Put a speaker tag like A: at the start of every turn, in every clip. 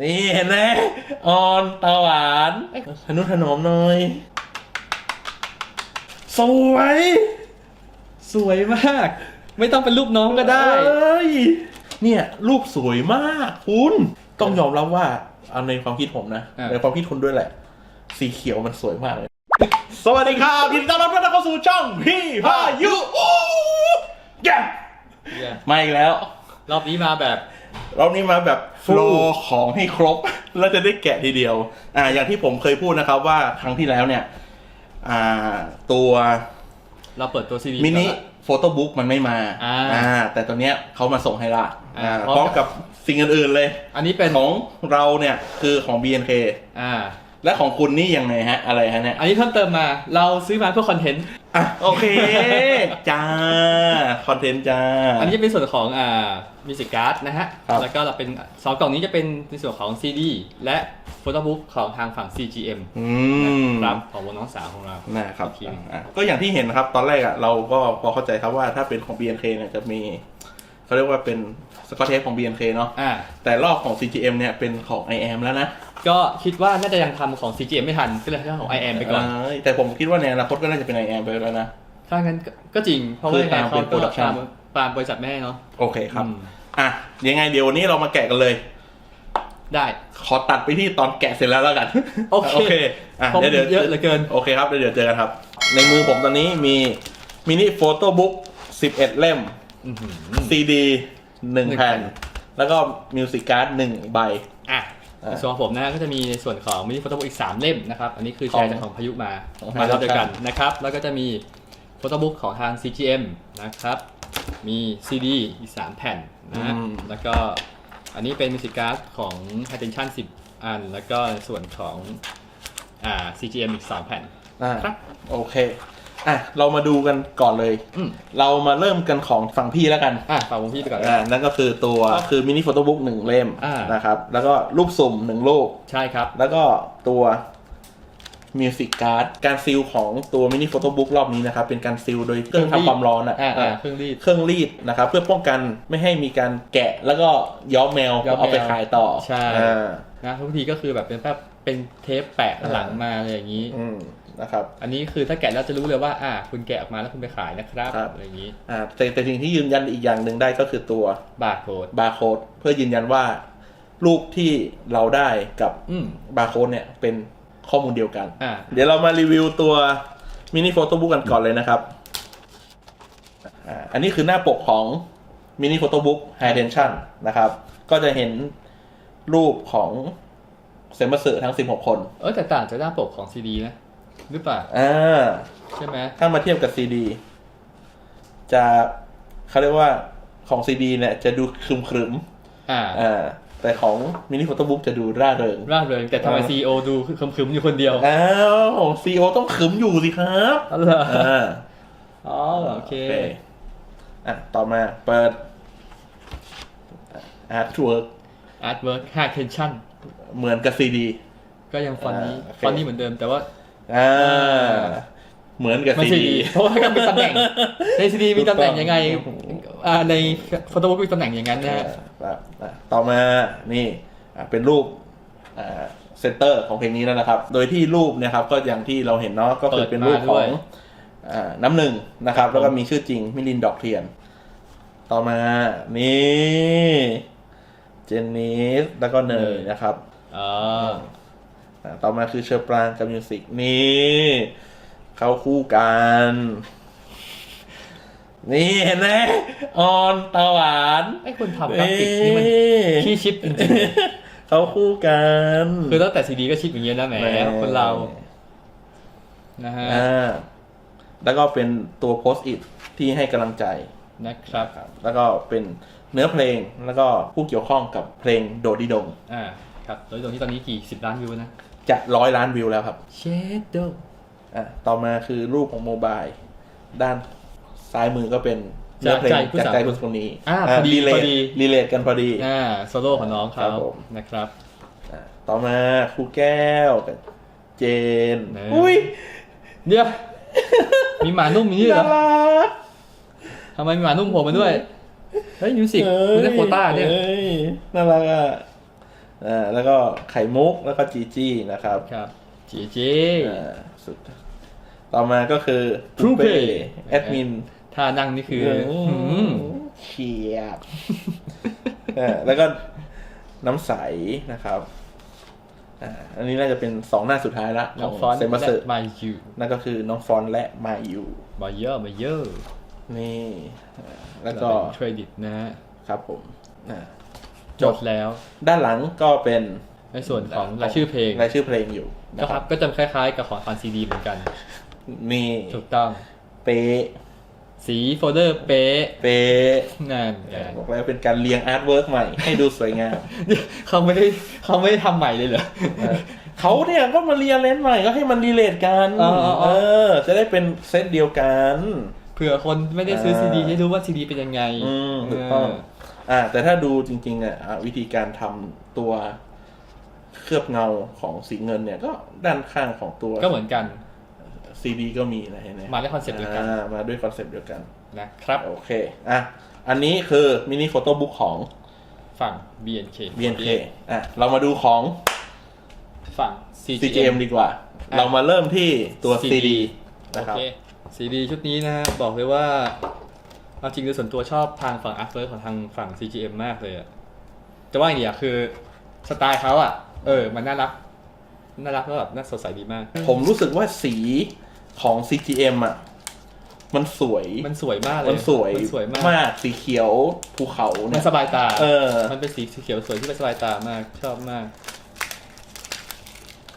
A: นี่เห็นไหมออนตาหวานทนุถนอมหน่อย สวย
B: สวยมาก ไม่ต้องเป็นรูปน้องก็ได้
A: เอ้ยเนี่ยรูปสวยมากคุณ ต้องยอมรับว่าเอาในความคิดผมนะ
B: อะ
A: ในความคิดคุณด้วยแหละ สีเขียวมันสวยมากเลย สวัสดีครับยินดีต้อนรับทุกท่านเข้าสู่ช่องพี่พายุอู้แย่
B: เนี่ย
A: มาอีกแล้ว
B: รอบนี้มาแบบ
A: รอบนี้มาแบบโฟลว์ของให้ครบ แล้วจะได้แกะทีเดียว อ่า อย่างที่ผมเคยพูดนะครับว่าครั้งที่แล้วเนี่ย อ่า ตัว
B: เราเปิดตัวซีดี
A: มินิโฟโต้บุ๊กมันไม่มา
B: อ่า
A: แต่ตัวเนี้ยเขามาส่งให้ละ
B: อ่า
A: อ่าพร้อมกับสิ่งอื่นๆเลย
B: อันนี้เป็น
A: ของเราเนี่ยคือของ BNK
B: อ่า
A: และของคุณนี่ยังไงฮะ อะไรฮะเนี่ย
B: อันนี้เพิ่มเติมมา เราซื้อมาเพื่อคอนเทนต์
A: อะโอเค จ้า คอนเทนต์จ้า
B: อันนี้จะเป็นส่วนของอ่ามิวสิกการ์ดนะฮะ
A: ครับ
B: แล้วก็เราเป็นสองกล่องนี้จะเป็นในส่วนของ CD และโฟโต้บุ๊กของทางฝั่ง CGM
A: อืม
B: นะครับของวงน้องสาวของเรา
A: นะครับ
B: อีกทีหนึ่ง
A: อะก็อย่างที่เห็นนะครับ ตอนแรกอะเราก็พอเข้าใจครับว่าถ้าเป็นของ BNK เนี่ยจะมีเขาเรียกว่าเป็นสกอตเทปของ BNK เนาะ
B: อ่า
A: แต่รอบของ CGM เนี่ยเป็นของ IM แล้วนะ
B: ก็คิดว่าน่าจะยังทำของ CGM ไม่ทันก็เลยให้ของ IM ไปก่อน
A: เอ้ยแต่ผมคิดว่าในอนาคตก็น่าจะเป็น IM ไปแล้วนะ
B: ถ้างั้นก็ก็จริง เพราะ
A: คื
B: ว่า
A: อ
B: ยังไง
A: ตาม
B: เขา
A: เป็น
B: ก็
A: production
B: ตามตามบริษัทแม่เนาะ
A: โอเคครับ
B: อืม
A: อะ ยังไงเดี๋ยววันนี้เรามาแกะกันเลย
B: ได้
A: ขอตัดไปที่ตอนแกะเสร็จแล้วแล้วกัน
B: โอเค
A: โอเคอะ
B: เพราะ
A: เดี๋ยว
B: มัน
A: เดี๋ยว
B: เยอะเหลือเกิน
A: โอเคครับ เดี๋ยวเดี๋ยวเจอกันครับ ในมือผมตอนนี้มีมินิโฟโต้บุ๊ก11 เล่ม
B: อื้อหือ
A: ซีดีหนึ่ง
B: หนึ่ง
A: แผ่น
B: แผ่น
A: แล้วก็มิวสิกการ์ดหนึ่งใบ
B: อะ
A: อ่า
B: ในส่วนของผมนะก็จะมีในส่วนของมินิโฟโต้บุ๊กอีก 3 เล่มนะครับ อันนี้คือ
A: ของ
B: แชร์จากของพายุมา
A: ของ
B: มาแล้ว
A: Production
B: เดียวกันนะครับ แล้วก็จะมีโฟโต้บุ๊กของทาง CGM นะครับ มี CD อีก 3 แผ่นนะ
A: อืม
B: แล้วก็อันนี้เป็นมิวสิกการ์ดของ High Tension 10 อัน แล้วก็ในส่วนของอ่า CGM อีก3แผ่น
A: อ่า
B: ครับ
A: โอเค อะเรามาดูกันก่อนเลย
B: อืม
A: เรามาเริ่มกันของฝั่งพี่แล้วกัน
B: อะฝากวงพี่ไปก่อน
A: อ่านั่นก็คือตัวคือมินิโฟโต้บุ๊กหนึ่งเล่ม
B: อ่าน
A: นะครับ แล้วก็รูปสุ่มหนึ่งรูป
B: ใช่ครับ
A: แล้วก็ตัวมิวสิกการ์ดการซีลของตัวมินิโฟโต้บุ๊กรอบนี้นะครับ เป็นการซีลโดยเครื่องทำความร้อนอะ
B: อ่าอ่า
A: อ่า
B: เครื่องรีด
A: เครื่องรีดนะครับ เพื่อป้องกันไม่ให้มีการแกะแล้วก็ย้อมแมว
B: ย้อมแมว
A: เอาไปขายต่อ
B: ใช่
A: อ่า
B: นะทุกทีก็คือแบบเป็นแบบเป็นเทปแปะหลังมาอะไรอย่างนี้
A: อืม นะครับ
B: อันนี้คือถ้าแกะแล้วจะรู้เลยว่าอ่าคุณแกะออกมาแล้วคุณไปขายนะครับ
A: ครับ
B: อะไรอย่างนี้
A: อ่าแต่แต่สิ่งที่ยืนยันอีกอย่างหนึ่งได้ก็คือตัว
B: บาร์โค้ด
A: บาร์โค้ดเพื่อยืนยันว่า รูปที่เราได้กับ
B: อืม
A: บาร์โค้ดเนี่ยเป็นข้อมูลเดียวกัน
B: อ่า
A: เดี๋ยวเรามารีวิวตัวมินิโฟโต้บุ๊กกันก่อนเลยนะครับอ่าอันนี้คือหน้าปกของมินิโฟโต้บุ๊ก High Tension นะครับ ก็จะเห็นรูปของเซมเบอร์เซอร์ทั้ง 16 คน
B: เออแต่ต่างจากหน้าปกของซีดีนะ หรือเปล่า
A: อ่า
B: ใช่ไหม
A: ถ้ามาเทียบกับซีดี จะเขาเรียกว่าของซีดีเนี่ยจะดูครึมครึม
B: อ่า
A: ๆอ่าแต่ของมินิโฟโต้บุ๊กจะดูร่าเริง
B: ร่าเริง แต่ทำไม
A: เออ
B: ซีโอดูคึมๆอยู่คนเดียว
A: อ้าวของซีโอต้องขรึมอยู่สิครับ
B: อ๋อเหรอ
A: อ่า
B: อ๋อโอเค
A: อะ ต่อมาเปิดอาร์ตเวิร์ก
B: อาร์ตเวิร์กห้าเทนชั่น
A: เหมือนกับซีดี
B: ก็ยังฟอนต์นี้
A: อ่าโอเค
B: ฟอนต์นี้เหมือนเดิมแต่ว่า
A: อ่าเหมือนกับ
B: มัน
A: ซี
B: ซี
A: ดี
B: ดีเพราะว่าก็มีตำแหน่งในซีดีมีตำแหน่งยังไงอ่าในโฟโต้บุ๊กมีตำแหน่งอย่างนั้นนะฮะ
A: ต่อมานี่อะเป็นรูปอ่าเซนเตอร์ของเพลงนี้แล้วนะครับ โดยที่รูปเนะครับก็อย่างที่เราเห็นเนาะก็คือเป็นรูปของอ่าน้ำหนึ่งนะครับ แล้วก็มีชื่อจริงมิลินดอกเทียน ต่อมานี่เจนนิสแล้วก็เนยนะครับ
B: อ๋อ
A: อ่า ต่อมาคือเชอร์ปรางกับมิวสิกนี่เข้าคู่กัน นี่เห็นไหมออนตาหวาน
B: ไอ้คนทำกราฟิกนี่มันขี้ชิปจริงๆ
A: เขาคู่กัน
B: คือตั้งแต่ซีดีก็ชิปอย่างเงี้ยนะแหมคนเรา นะฮะ
A: อ่าแล้วก็เป็นตัวโพสต์อิทที่ให้กำลังใจ
B: นะครับ
A: ครับ แล้วก็เป็นเนื้อเพลงแล้วก็ผู้เกี่ยวข้องกับเพลงโดดดิดง
B: อ่า ครับ โดยตรงนี้ตอนนี้กี่สิบล้านวิวนะ
A: จะร้อยล้านวิวแล้วครับ
B: เชดโด
A: อะต่อมาคือรูปของโมบายด้านซ้ายมือก็เป็นเนื้
B: จา
A: อกเพลง
B: ใจผู้
A: จาก
B: สาว
A: ใจผู้คนนี้
B: อ่าพอดี
A: รีเล
B: พ
A: ท
B: อดี
A: รีเลทกันพอดี
B: อ่าโซโล่ของน้อง
A: ครั
B: เขา
A: บผม
B: นะครับ
A: อะต่อมาครูแก้วกับเจน
B: เนย
A: อุ้ย
B: เดี๋ยวมีหมานุ่มอย่างนี้เหร
A: น่า
B: อ
A: รัก
B: ทำไมมีหมานุ่มโผมมาด้วย เฮ้ยมิวสิกไม่ได้โควต้าเนี่ย
A: อ้น่ารักอะ อ่าแล้วก็ไข่มุกแล้วก็จีจี้นะครับ
B: ครับจีจี
A: อ่าสุด ต่อมาก็คือ
B: Prupe
A: ปูเป้แอดมิน
B: ท่านั่งนี่คือหืม
A: เฉียบอ่าแล้วก็น้ำใสนะครับอ่าอันนี้น่าจะเป็นสองหน้าสุดท้ายละ
B: น้อง
A: ข
B: ฟอนต์
A: เซมัส
B: และ
A: สึ
B: มายู
A: นั่นก็คือน้องฟอนต์และมายู
B: มาเยอะมาเยอะ
A: นี่อ่าแล้วก็
B: เครดิตนะฮะ
A: ครับผมอ่า
B: จบแล้ว
A: ด้านหลังก็เป็น
B: ในส่วนของรายชื่อเพลง
A: รายชื่อเพลงอยู่
B: ก็
A: นะ
B: ค
A: ค
B: รั
A: รั
B: บบก็จะคล้ายๆ กับของฟันซีดีเหมือนกัน
A: นี่
B: ถูกต้อง
A: เป๊ะ
B: สีโฟลเดอร์เป๊ะ
A: เป๊ะ
B: นั่นไง
A: บอกแล้วเป็นการเรียงอาร์ตเวิร์กใหม่ให้ดูสวยงาม
B: เขาไม่ได้เขาไม่ได้ทำใหม่เลยเหรอ
A: เขาเนี่ยก็มาเรียนเลนส์ใหม่ก็ให้มันรีเลทกัน
B: อ๋ออ๋ออ๋
A: เอ
B: อ
A: อ จะได้เป็นเซตเดียวกัน
B: เผื่อคนไม่ได้ซื้อ
A: อ่า
B: ซีดีให้รู้ว่าซีดีเป็นยังไง
A: อืมถูกต้อง
B: เอ่า
A: แต่ถ้าดูจริงๆอะอะวิธีการทำตัวเคลือบเงาของสีเงินเนี่ยก็ด้านข้างของตัว
B: ก็เหมือนกัน
A: ซีดีก็มีนะเห็นไหม
B: มาด้วยคอนเซ็ปต์เดียวกัน
A: อ่ามาด้วยคอนเซปต์เดียวกัน
B: นะครับ
A: โอเคอะอันนี้คือมินิโฟโต้บุ๊กของ
B: ฝั่ง BNK
A: BNK อะเรามาดูของ
B: ฝั่ง
A: CGM ดีกว่า
B: อะ
A: เรามาเริ่มที่ตัว
B: CD
A: CD
B: โอ
A: นะครับ
B: เคซีดีชุดนี้นะฮะบอกเลยว่า เอาจริงโดยส่วนตัวชอบทางฝั่งอาร์ตเวิร์ของทางฝั่ง CGM มากเลยอะจะว่าอย่างเดียวคือสไตล์เขาอะเออ มันน่ารัก น่ารักแล้วแบบน่าสดใสดีมาก
A: ผมรู้สึกว่าสีของ CGM อะ มันสวย
B: มันสวยมากเลย
A: มันสวย
B: มันสวยมาก
A: มากสีเขียวภูเขา
B: มั
A: เนี่
B: น
A: ย
B: สบายตา
A: เออ
B: มันเป็นสีเขียวสวยที่เป็นสบายตามากชอบมาก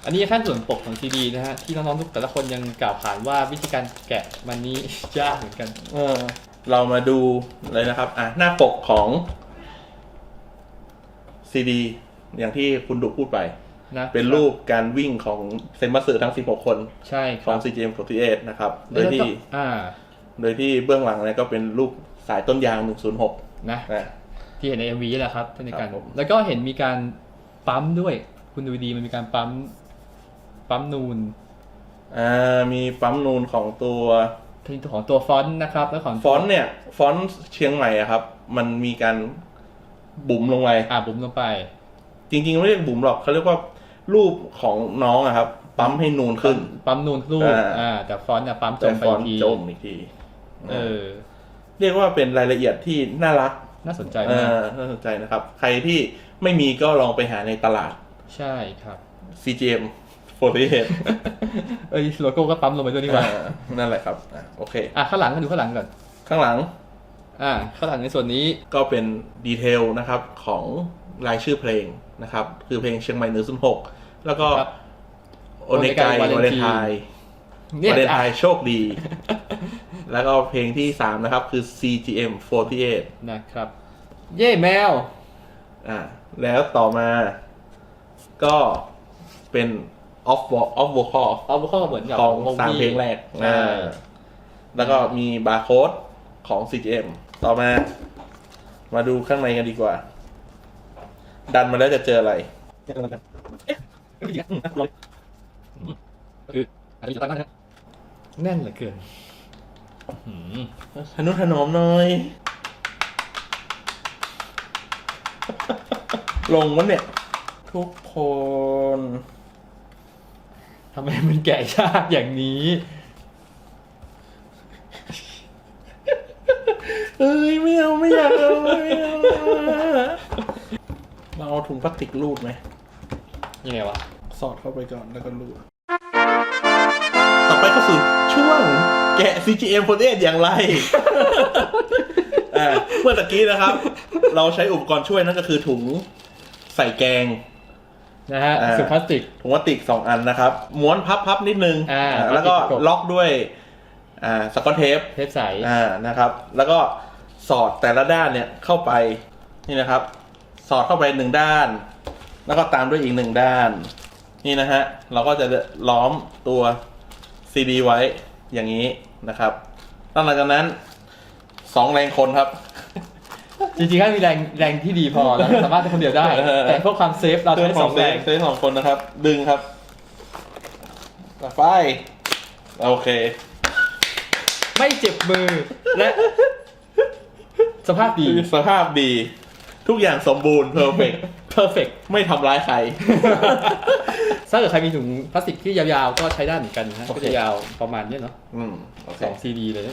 B: อันนี้ขั้นส่วนปกของซีดีนะฮะที่น้องๆทุกแต่ละคนยังกล่าวขานว่าวิธีการแกะมันนี้ ยากเหมือนกัน
A: เออ เรามาดูเลยนะครับ อะหน้าปกของ CD อย่างที่คุณดุพูดไป
B: นะ
A: เป็นรูปการวิ่งของเซนมัสสึทั้ง 16 คน
B: ใช่ค
A: ขอ
B: รั
A: ง
B: บ
A: CGM 48 นะครับ โดย
B: แล้วก็
A: ที่
B: อ่า
A: โดยที่เบื้องหลังเนี่ยก็เป็นรูปสายต้นยาง 106
B: นะ
A: นะ
B: ที่เห็นใน MV แหละครับเช่นเดียวกัน
A: ครับผม
B: แล้วก็เห็นมีการปั๊มด้วย คุณดูดีมันมีการปั๊ม ปั๊มนูน
A: อ่ามีปั๊มนูนของตัว
B: ที่ ของตัวฟอนต์นะครับแล้วของ
A: ฟอนต์เนี่ยฟอนต์เชียงใหม่อะครับ มันมีการบุ๋มลงไป
B: อ่าบุ๋มลงไป
A: จริงๆไม่เรียกบุ๋มหรอกเขาเรียกว่ารูปของน้องอะครับ ปั๊มให้นูนขึ้น
B: ปั๊มนูนรูป
A: อ่า
B: อ่าแต่ฟอนต์เนี่ยปั๊มจ
A: แต่
B: มไป
A: ฟอน
B: อีก
A: ต์
B: ที
A: จมอีกที
B: เออ
A: เรียกว่าเป็นรายละเอียดที่น่ารัก
B: น่าสนใจ
A: เอ
B: มาก
A: อน่าสนใจนะครับ ใครที่ไม่มีก็ลองไปหาในตลาด
B: ใช่ครับ
A: CGM 48
B: เอ้ยโลโก้ก็ปั๊มลงไปด้วยนี่หว่า
A: อ่านั่นแหละครับอะโอเค
B: อะข้างหลังก็ดูข้างหลังก่อน
A: ข้างหลัง
B: อ่าข้างหลังในส่วนนี้
A: ก็เป็นดีเทลนะครับของรายชื่อเพลงนะครับ คือเพลงเชียงใหม่หนึ่งศูนย์หกแล้วก็
B: ครับ
A: โอเนกายวาเลนไทน์
B: เนี่ยวา
A: เลนไท
B: อะ
A: น์โชคดี แล้วก็เพลงที่สามนะครับ คือ CGM 48
B: นะครับ เย่แมว
A: อ่า แล้วต่อมา ก็เป็น off vo- off vocal
B: เอาข้อเหมือนกับ
A: ของ
B: ว
A: สาม
B: พี่
A: เพลงแรก
B: ใช่
A: อ่าแล้วก็มีบาร์โค้ดของ CGM ต่อมา มาดูข้างในกันดีกว่า ดันมาแล้วจะเจออะไร
B: คืออันนี้จะตั้งนะแน่นเหลือเกินหืม
A: ทนุถนอมหน่อย ลงวันเนี่ย ทุกคน
B: ทำไมมันแกะยากอย่างนี้
A: เอ้ยไม่เอาไม่อยากเอาไม่เอาเราเอาถุงพลาสติกรูดไหม
B: ยังไงวะ
A: สอดเข้าไปก่อนแล้วก็รูด ต่อไปเข้าสู่ช่วงแกะ CGM โ a อย่างไร อ่าเมื่อตะกี้นะครับ เราใช้อุปกรณ์ช่วยนั่นก็คือถุงใส่แกง
B: นะฮะ
A: อ่า
B: สุพลาสติก
A: ถุงพลาสติกสองอันนะครับ ม้วนพับพับนิดนึง
B: อ่า
A: อ่าแล้วก็
B: พลาสติกประกบ
A: ล็อกด้วยอ่าสกอตเทป
B: เทปใส
A: อ่านะครับ แล้วก็สอดแต่ละด้านเนี่ยเข้าไปนี่นะครับ สอดเข้าไปหนึ่งด้าน แล้วก็ตามด้วยอีกหนึ่งด้าน นี่นะฮะเราก็จะล้อมตัวซีดีไว้อย่างนี้นะครับแล้วหลังจากนั้นสองแรงคนครับ
B: จริงๆก็มีแรงแรงที่ดีพอแล้วสามารถเป็นคนเดียวได้
A: เออ
B: แต่เพื่อความเซฟเราใช้สองแรง
A: ใช้สองคนนะครับ ดึงครับต่อไปโอเค
B: ไม่เจ็บมือและสภาพดี
A: สภาพดี ทุกอย่างสมบูรณ์เพอร์เฟก
B: perfect
A: ไม่ทำร้ายใคร
B: ถ้าเกิดใครมีถุงพลาสติกที่ยาวๆ ก็ใช้ได้เหมือนกันนะฮะ
A: โอเค
B: ก็จะยาวประมาณเนี้ยเนาะ
A: อืม โอเค
B: สองซีดีเลย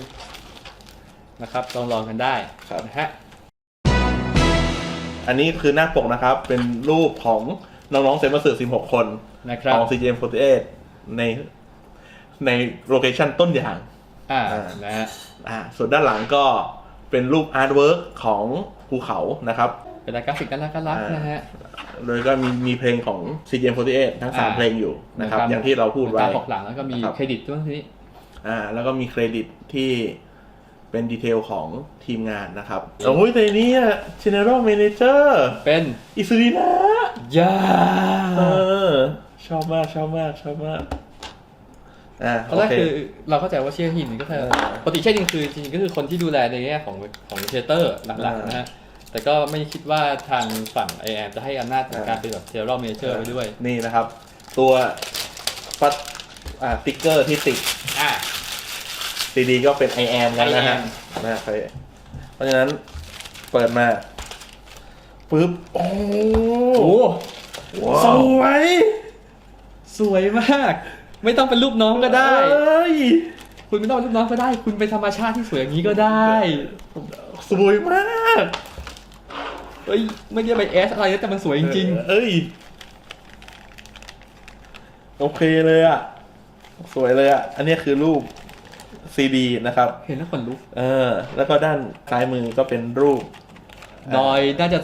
B: นะครับลองลองกันได้
A: ครับ
B: นะฮะ
A: อันนี้คือหน้าปกนะครับ เป็นรูปของน้องๆเซนมาสือ16 คน
B: นะครับ
A: ของ CGM48 ในในโลเคชั่นต้นยาง
B: อ่า
A: อ่า
B: นะฮะ
A: อ่าส่วนด้านหลังก็เป็นรูปอาร์ตเวิร์กของภูเขานะครับ
B: เป็นลายกราฟิกกันรักกันรักนะฮะ
A: โดยก็มีมีเพลงของ CGM48 ทั้ง
B: อ่า
A: 3เพลงอยู่นะครับ
B: นะครับ
A: อย่างที่เราพูดไว้
B: ตามบอกหลังแล้วก็มี
A: นะครับ
B: เครดิตด้วยทีนี้
A: อ่า แล้วก็มีเครดิตที่ เป็นดีเทลของทีมงานนะครับโอ้ยแต่นี้อะ General Manager
B: เป็น
A: อิสุรินะ
B: ยา
A: เออชอบมากชอบมากชอบมากอ่า
B: ตอนแรก
A: โอเค
B: คือเราเข้าใจว่าเชี่ยหินก็คือ
A: เออ
B: ปกติเชี่ยหินคือจริงๆก็คือคนที่ดูแลในแง่ของของเทเตอร์หลักๆนะฮะแต่ก็ไม่คิดว่าทางฝั่งไอแอมจะให้อำนาจในการเป็นแบบเทเลอร์เมเจอร์ไปด้วย
A: นี่นะครับ ตัวปัดอ่าติ๊กเกอร์ที่ติด
B: อ่า
A: ซีดีก็เป็น I am กันนะฮะ
B: I am
A: นะใครเพราะฉะนั้นเปิดมาปึ๊บโอ้
B: โอ้
A: สวย
B: สวยมาก ไม่ต้องเป็นรูปน้องก็ได้
A: เอ้ย
B: คุณไม่ต้องเป็นรูปน้องก็ได้ คุณเป็นธรรมชาติที่สวยอย่างนี้ก็ได้
A: สวยมาก
B: เฮ้ยไม่ได้ไปแอสอะไรนะแต่มันสวยจริง
A: เอ้ยโอเคเลยอะ สวยเลยอะ อันนี้คือรูป ซีดีนะครับ
B: ๆเห็นแล้วขนลุก
A: เออ แล้วก็ด้านซ้ายมือก็เป็นรูป
B: ดอยน่าจะ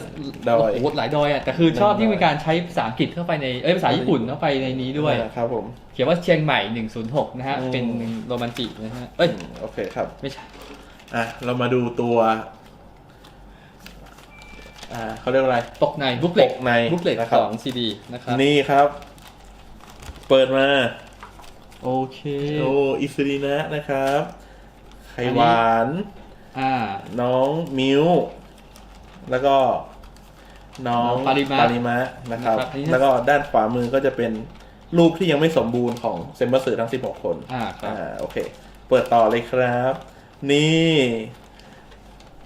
A: ดอย
B: โอ้โหหลายดอยอะแต่คือชอบที่มีการใช้ภาษาอังกฤษเข้าไปในเอ้ยภาษาญี่ปุ่นเข้าไปในนี้ด้วย
A: ครับผม
B: เขียนว่าเชียงใหม่ 106 นะฮะ
A: อืม
B: เป็นโรแมนติกนะฮะ เอ้ย
A: อืมโอเคครับ
B: ไม่ใช่
A: อะ เรามาดูตัว อ่าเขาเรียกว่าอะไร
B: ปกในบุ๊กเล็ก
A: ปกใน
B: บุ๊กเล็ก
A: นะครับ
B: ของซีดีนะครับ
A: นี่ครับ เปิดมา
B: โอเค
A: โอ้อิสรีนะนะครับไข่
B: อันนี้
A: หวาน
B: อ่า
A: น้องมิวแล้วก็น้อง
B: น้องปาริมะ
A: ปาริมะนะครับ
B: นะครับอันนี้
A: แล้วก็ด้านขวามือก็จะเป็นรูปที่ยังไม่สมบูรณ์ของเซมเบอร์สือทั้ง 16 คน
B: อ่าครับ
A: อ่าโอเค เปิดต่อเลยครับ นี่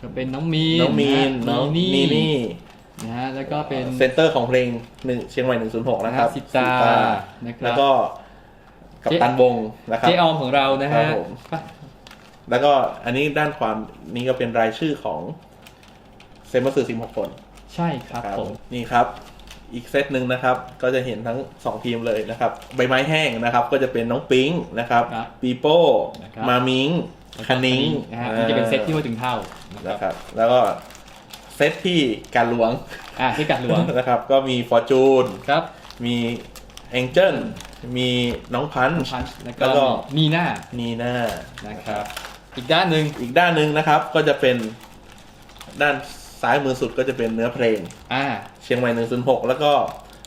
B: ก็เป็นน้องมีน
A: น้องมีน
B: นะฮะ
A: น้อง
B: นี่
A: นี่นี่
B: นะฮะแล้วก็เป็น
A: เซนเตอร์ของเพลงหนึ่งเชียงใหม่ 106 นะครับ
B: สิตานะครับ
A: แล้วก็ กับตันวงนะครับ
B: เจออมของเรานะ
A: ครั
B: ฮะ
A: บผมแล้วก็อันนี้ด้านความนี้ก็เป็นรายชื่อของเซมเบอร์สือ16คน
B: ใช่ครับผม
A: นี่ครับ อีกเซตหนึ่งนะครับ ก็จะเห็นทั้ง2ทีมเลยนะครับ ใบไม้แห้งนะครับ ก็จะเป็นน้องปิงนะครับ
B: ครับ
A: ปีโป้
B: นะครับ
A: มามิงคานิง
B: นะฮะนี่จะเป็นเซตที่ว่าถึงเท่านะ
A: นะ
B: ค
A: ครับรับ แล้วก็เซตที่การหลวง
B: อ่าที่กัดหลวง
A: นะครับ ก็มีฟอร์จูน
B: ครับ
A: มีแองเจิล มีน้องพันช์
B: พันช์แล้ว
A: แล้วก็
B: ก็นีน่า
A: นีน่า
B: นะครับ อีกด้านหนึ่ง
A: อีกด้านหนึ่งนะครับ ก็จะเป็นด้านซ้ายมือสุดก็จะเป็นเนื้อเพลง
B: อ่า
A: เชียงใหม่106แล้วก็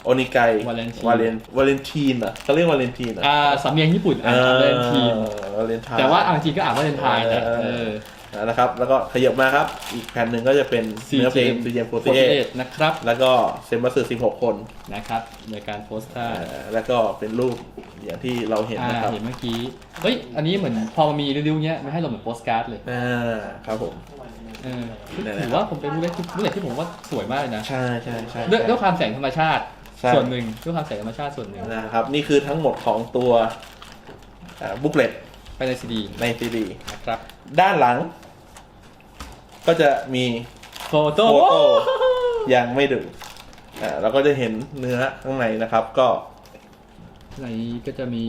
A: โอนิไก
B: Valentine
A: วาเลนวาเลนทีนอะเขาเรียกวาเลนทีนอะ
B: อ่าสำเนียงญี่ปุ่นอ่านเลนทีม
A: วาเลนไทน์
B: แต่ว่าเอาจริงก็อ่านว่าเลนไทน์แหละ
A: เออ
B: เออ
A: นะครับ แล้วก็ขยับมาครับ อีกแผ่นหนึ่งก็จะเป็นเนื้อเพลง CGM
B: 48นะครับ
A: 48แล้วก็เซมบัสสือ16คน
B: นะครับ ในการโพสต์ท่า
A: อ่าแล้วก็เป็นรูปอย่างที่เราเห็น
B: อ่า
A: นะครับ
B: เห็นเมื่อกี้เฮ้ยอันนี้เหมือนพอมันมีริ้วๆเงี้ยมันให้เราเหมือนโปสการ์ดเลย
A: อ่าครับผม
B: เออ
A: นั่นแหละ
B: ถือว่าผมเป็นรูปเล็กที่รูปเล็กที่ผมว่าสวยมากเลยนะ
A: ใช่ใช่ใช่
B: ด้วยด้วยความแสงธรรมชาติ
A: ใช่
B: ส่วนหนึ่งด้วยความแสงธรรมชาติส่วนหนึ่ง
A: นะครับ นี่คือทั้งหมดของตัวบุ๊กเลต
B: ไปในซีดี
A: ในซีดี
B: นะครับ
A: ด้านหลัง ก็จะมี
B: โฟโต้
A: โฟโต้ยังไม่ดึงอ่าเราก็จะเห็นเนื้อข้างในนะครับ ก็
B: ในก็จะมี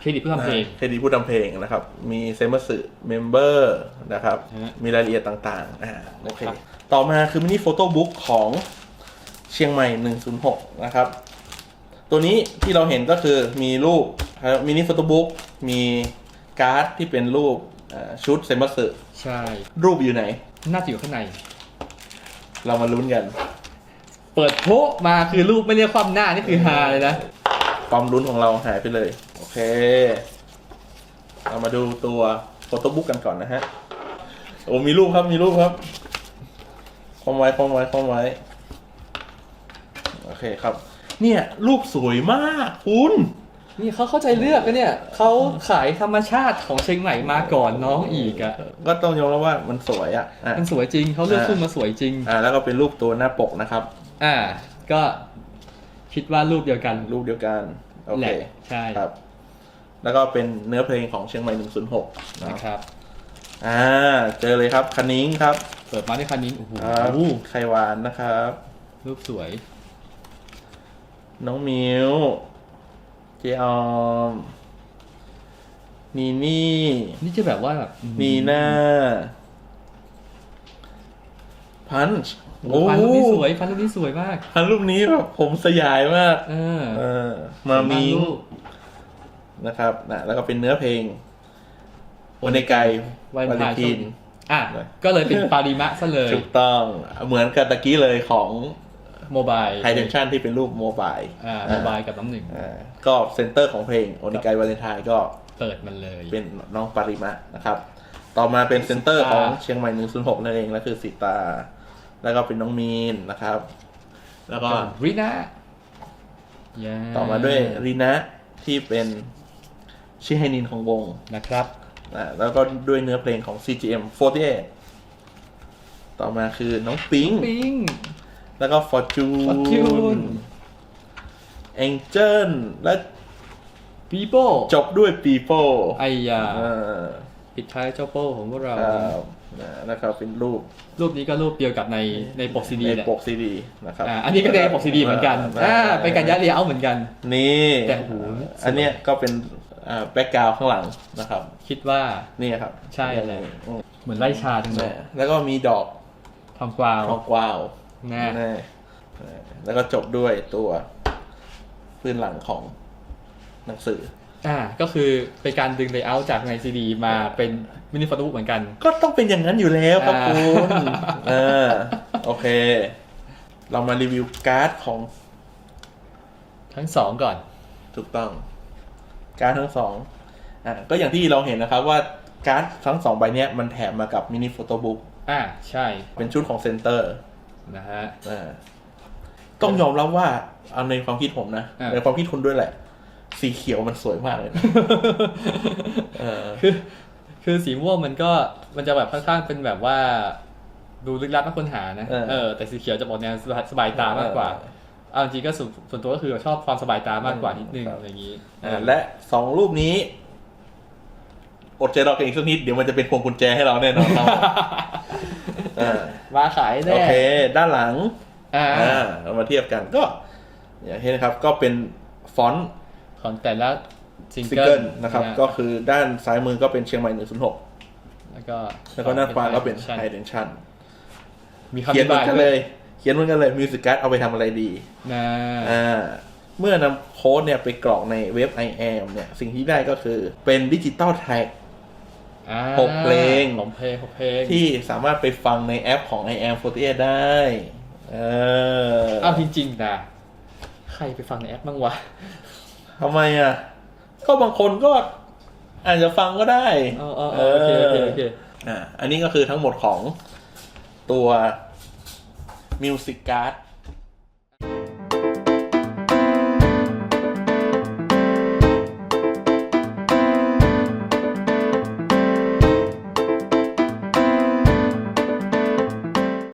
B: เครดิตผู้ทำเพลง
A: เครดิตผู้ทำเพลงนะครับ มีเซมเบอร์สึเมมเบอร์นะครับ
B: ฮะ
A: มีรายละเอียดต่างๆอ่าโอเค
B: ครับ
A: ต่อมาคือมินิโฟโต้บุ๊กของเชียงใหม่ 106 นะครับ ตัวนี้ที่เราเห็นก็คือมีรูปมินิโฟโต้บุ๊กมีการ์ดที่เป็นรูปอ่า ชุดเซมเบอร์สึ
B: ใช่
A: รูปอยู่ไหน
B: น่าจะอยู่ข้างใน
A: เรามาลุ้นกัน
B: เปิดโพะมาคือรูปไม่เรียกความหน้านี่คือฮาเลยนะ
A: ความลุ้นของเราหายไปเลย โอเค เรามาดูตัวโฟโต้บุ๊กกันก่อนนะฮะ โอ้มีรูปครับมีรูปครับคอมไว้คอมไว้คอมไว้ โอเคครับ เนี่ย รูปสวยมากคุณ
B: นี่เขาเข้าใจเลือกนะเนี่ยเขาขายธรรมชาติของเชียงใหม่มาก่อนน้องอีกอะ
A: ก็ต้องยอมรับว่ามันสวยอะอะ
B: มันสวยจริงเขาเลือก
A: อ่า
B: ขึ้นมาสวยจริง
A: อ่าแล้วก็เป็นรูปตัวหน้าปกนะครับ
B: อ่า ก็คิดว่ารูปเดียวกัน
A: รูปเดียวกันโอ
B: แห
A: เค
B: ละใช่
A: ครับ แล้วก็เป็นเนื้อเพลงของเชียงใหม่ 106เนอะ
B: นะครับ
A: อ่า เจอเลยครับคันนิ้งครับ
B: เปิดมาด้วยคันนี้โอ้โห
A: ครับไข่หวานนะครับ
B: รูปสวย
A: น้องมิว เจออมนีนี่
B: นี่จะแบบว่าแบบ
A: นีน่า พันช์
B: โอ้พันรูปนี้สวยพันรูปนี้สวยมาก
A: พันรูปนี้แบบผมสยายมาก
B: เออ
A: เออ มามิง
B: รูป
A: นะครับนะแล้วก็เป็นเนื้อเพลงวันในไกล
B: วัน
A: วัน
B: พาย
A: ทิน
B: อะ ก็เลยเป็นปาริมะซะเลย
A: ถูกต้อง เหมือนกับตะกี้เลยของ
B: โมบาย
A: ไฮเดนชันที่เป็นรูปโมบาย
B: อ่าโมบายกับน้ำหนึ่ง
A: อ่าก็เซนเตอร์ของเพลงโอนิไกวาเลนไทน์ก็
B: เปิดมันเลย
A: เป็นน้องปาริมะนะครับ ต่อมาเป็นเซนเตอร์
B: สิตา
A: ของเชียงใหม่106นั่นเองแล้วคือสีตา แล้วก็เป็นน้องมีนนะครับ แล้วก็
B: ริน่าย่
A: ต่อมาด้วยรีนะที่เป็นชิไฮนินของวง
B: นะครับ
A: อ่าแล้วก็ด้วยเนื้อเพลงของ CGM 48 ต่อมาคือน้องปิง
B: ปิง
A: แล้วก็ Fortune
B: Fortune
A: Angel และ
B: ปีโป้
A: จบด้วย People
B: ไอยา
A: อ่า
B: ปิดท้ายเจ้าโป้ของพวกเรา
A: ครับอ่าแล้วก็เป็นรูป
B: รูปนี้ก็รูปเดียวกับในในปกซีดี
A: ใน
B: แหละ
A: ปกซีดีนะครับ
B: อ่าอันนี้ก็ในปกซีดีเหมือนกันอ่าเป็นการยัดเรียเอาเหมือนกัน
A: นี่
B: แต่โอ้โห
A: อันเนี้ยก็เป็นแบ็กกราวข้างหลังนะครับ
B: คิดว่า
A: นี่ครับ
B: ใช่เลย
A: อืม
B: เหมือนไล่ชาจังเล
A: แม่
B: ย
A: แล้วก็มีดอก
B: ทองกวาว
A: ทองกวาว
B: แน่
A: แน่แล้วก็จบด้วยตัวพื้นหลังของหนังสือ
B: อ่า ก็คือเป็นการดึงเลเยอร์จากในซีดีมาเป็นมินิฟอตูเหมือนกัน
A: ก็ต้องเป็นอย่างนั้นอยู่แล้วครับ
B: อ่า
A: คุณเออโอเค เรามารีวิวการ์ดของ
B: ทั้งสองก่อน
A: ถูกต้อง การ์ดทั้งสองอ่าก็อย่างที่เราเห็นนะครับว่าการ์ดทั้งสองใบเนี้ยมันแถมมากับมินิโฟโต้บุ๊ก
B: อ่าใช่
A: เป็นชุดของเซนเตอร์
B: นะฮะ
A: อ่าต้องยอมรับว่าเอาในความคิดผมนะ
B: อ่า
A: ในความคิดคุณด้วยแหละ สีเขียวมันสวยมากเลยนะเออ
B: คือคือสีม่วงมันก็มันจะแบบค่อนข้างเป็นแบบว่า ดูลึกลับน่าค้นหานะ
A: เออ
B: เออแต่สีเขียวจะบอกแนวสบายสบายตามากกว่า
A: เออ
B: เอาจริงๆก็ส่วนส่วนตัวก็คือชอบความสบายตามากกว่านิดนึง
A: ครับ
B: อะไรอย่างนี้
A: อ่าและสองรูปนี้ อดใจรอกันอีกสักนิดเดี๋ยวมันจะเป็นพวงกุญแจให้เราแน่นอนครับอ่า
B: มาขายแน่
A: โอเคด้านหลัง
B: อ่า
A: อ่าเรามาเทียบกันก็อย่างที่นะครับก็เป็นฟอนต์
B: ของแต่ละซิง
A: ซิง
B: เกิ
A: เกิ
B: ล
A: ลนะครับก็คือด้านซ้ายมือก็เป็นเชียงใหม่106
B: แล้วก็
A: แล้วก็ด้านขวาก็เป็น
B: ชั้
A: ไฮเดนชัน
B: มีคำอ
A: เขียน
B: ธิ
A: เหมื
B: บา
A: อยนกันเลย เขียนเหมือนกันเลยมิวสิกการ์ดเอาไปทำอะไรดี
B: นะ
A: อ่าเมื่อนำโค้ดเนี่ยไปกรอกในเว็บ i am เนี่ย สิ่งที่ได้ก็คือเป็นดิจิตอลแท็ก
B: อ่า
A: หกเพลง
B: หกเพลงหกเพลง
A: ที่สามารถไปฟังในแอปของ i am 48ได้ เออ
B: อ้าวจริงๆนะ ใครไปฟังในแอปบ้างวะ
A: ทำไมอะ ก็บางคนก็อาจจะฟังก็ได้
B: อ๋ออ๋ออ๋อโอเคโอเคโอเค
A: อ่าอันนี้ก็คือทั้งหมดของตัว Music Card